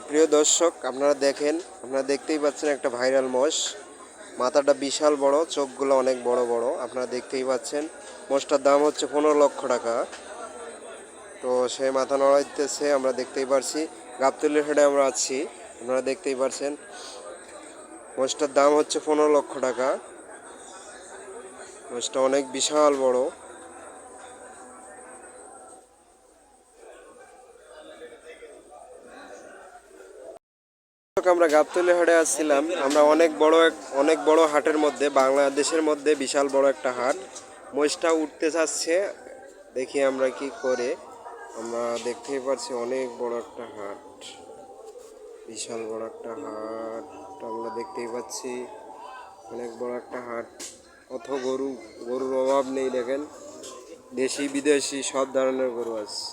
প্রিয় দর্শক, আপনারা দেখেন, আপনারা দেখতেই পাচ্ছেন একটা ভাইরাল মোষ। মাথাটা বিশাল বড়, চোখগুলো অনেক বড় বড়। আপনারা দেখতেই পাচ্ছেন, মোষটার দাম হচ্ছে পনেরো লক্ষ টাকা। তো সে মাথা নড়াইতেছে, আমরা দেখতেই পারছি। গাবতলির হেডে আমরা আছি, আপনারা দেখতেই পারছেন। মোষটার দাম হচ্ছে পনেরো লক্ষ টাকা। মোষটা অনেক বিশাল বড়। দর্শক, আমরা গাবতলি হাটে আসছিলাম। আমরা অনেক বড় এক অনেক বড় হাটের মধ্যে বাংলাদেশের মধ্যে বিশাল বড় একটা হাট। মহিষটা উঠতে চাচ্ছে দেখি আমরা কি করে। আমরা দেখতেই পাচ্ছি অনেক বড় একটা হাট। বিশাল বড় একটা হাট। আমরা দেখতেই পাচ্ছি অনেক বড় একটা হাট। অত গরু গরুর অভাব নেই দেখেন। দেশি বিদেশি সব ধরনের গরু আছে।